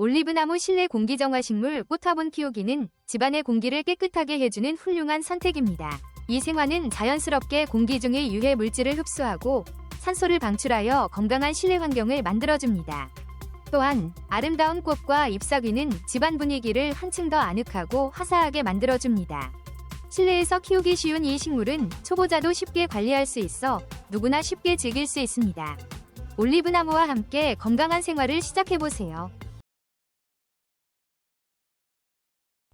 올리브나무 실내 공기정화식물 꽃화분 키우기는 집안의 공기를 깨끗하게 해주는 훌륭한 선택입니다. 이 생화는 자연스럽게 공기 중의 유해 물질을 흡수하고 산소를 방출하여 건강한 실내 환경을 만들어줍니다. 또한 아름다운 꽃과 잎사귀는 집안 분위기를 한층 더 아늑하고 화사하게 만들어줍니다. 실내에서 키우기 쉬운 이 식물은 초보자도 쉽게 관리할 수 있어 누구나 쉽게 즐길 수 있습니다. 올리브나무와 함께 건강한 생활을 시작해보세요.